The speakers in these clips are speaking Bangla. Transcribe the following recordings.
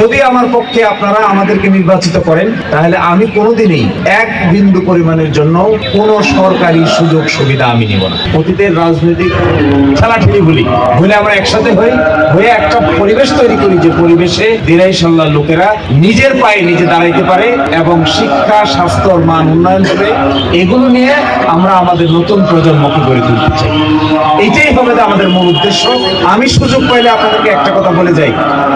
যদি আমার পক্ষে আপনারা আমাদেরকে নির্বাচিত করেন, তাহলে আমি কোনোদিনই এক বিন্দু পরিমাণের জন্য কোনো সরকারি সুযোগ সুবিধা আমি নিব না। অতীতের রাজনৈতিক খেলাঠেলি বলি বলে আমরা একসাথে হই, হয়ে একটা পরিবেশ তৈরি করি যে পরিবেশে দিরাই সাল্লাহ লোকেরা নিজের পায়ে নিজে দাঁড়াইতে পারে এবং শিক্ষা স্বাস্থ্যর মান উন্নয়ন হবে এগুলো নিয়ে আমরা আমাদের নতুন প্রজন্মকে গড়ে তুলতে চাই। এটাই হবে আমাদের মূল উদ্দেশ্য। আমি সুযোগ পাইলে আপনাদেরকে একটা কথা বলে যাই।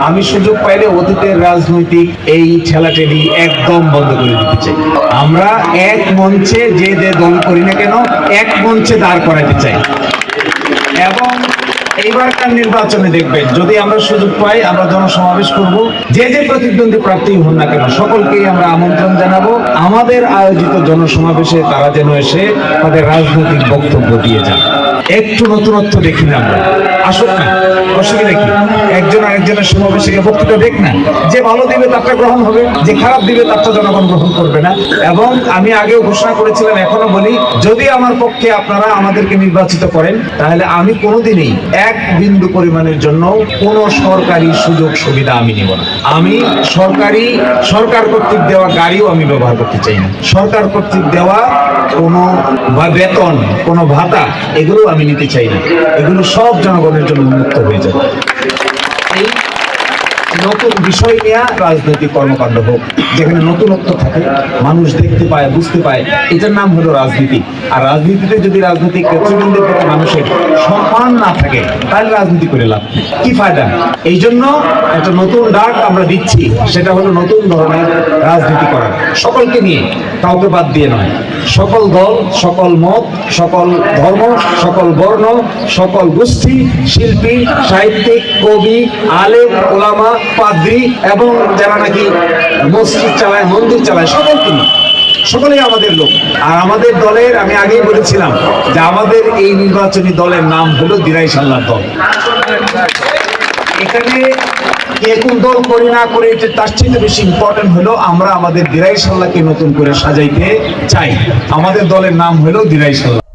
আমি সুযোগ পাইলে অতীতের রাজনৈতিক এই ঠেলাঠেলি একদম বন্ধ করে দিতে চাই। আমরা এক মঞ্চে যে যে দল করি না কেন, এক মঞ্চে দাঁড় করাতে চাই। এবং এইবারকার নির্বাচনে দেখবেন, যদি আমরা সুযোগ পাই, আমরা জনসমাবেশ করব। যে যে প্রতিদ্বন্দ্বী প্রার্থী হন না কেন, সকলকেই আমরা আমন্ত্রণ জানাব। আমাদের আয়োজিত জনসমাবেশে তারা যেন এসে তাদের রাজনৈতিক বক্তব্য দিয়ে যান। একটু নতুনত্ব দেখি না আমরা। আসুক না। অসুবিধা কি একজন আরেকজনের সমাবেশে বক্তৃতা দেখ না। যে ভালো দিবে তারটা গ্রহণ হবে, যে খারাপ দিবে তারটা জনগণ গ্রহণ করবে না। এবং আমি আগেও ঘোষণা করেছিলাম, এখনও বলি, যদি আমার পক্ষে আপনারা আমাদেরকে নির্বাচিত করেন, তাহলে আমি কোনোদিনই এক বিন্দু পরিমাণের জন্য কোনো সরকারি সুযোগ সুবিধা আমি নিব না। আমি সরকারি, সরকার কর্তৃক দেওয়া গাড়িও আমি ব্যবহার করতে চাই না। সরকার কর্তৃক দেওয়া কোনো বা বেতন, কোনো ভাতা এগুলো আমি নিতে চাই না। এগুলো সব জনগণের জন্য উন্মুক্ত হয়ে নতুন বিষয় রাজনৈতিক কর্মকাণ্ড হোক, যেখানে নতুনত্ব থাকে, মানুষ দেখতে পায়, বুঝতে পায়, এটার নাম হলো রাজনীতি। আর রাজনীতিতে যদি রাজনৈতিক নেতৃবৃন্দের প্রতি মানুষের সম্মান না থাকে, তাহলে রাজনীতি করে লাভ কি ফায়দা? এই জন্য একটা নতুন ডাক আমরা দিচ্ছি, সেটা হলো নতুন ধরনের রাজনীতি করা। সকলকে নিয়ে কাউকে বাদ দিয়ে নয়। সকল দল, সকল মত, সকল ধর্ম, সকল বর্ণ, সকল গোষ্ঠী, শিল্পী, সাহিত্যিক, কবি, আলেম, ওলামা, পাদ্রী এবং যারা নাকি মসজিদ চালায়, মন্দির চালায় সকলকে নিয়ে সকলেই আমাদের লোক। আর আমাদের দলের, আমি আগেই বলেছিলাম যে আমাদের এই নির্বাচনী দলের নাম হলো দিরাই সাল্লাহ দল। এখানে কে দল করি না করে তার চেয়ে বেশি ইম্পর্টেন্ট হলো আমরা আমাদের দিরাই সাল্লাহকে নতুন করে সাজাইতে চাই। আমাদের দলের নাম হলো দিরাই সাল্লাহ।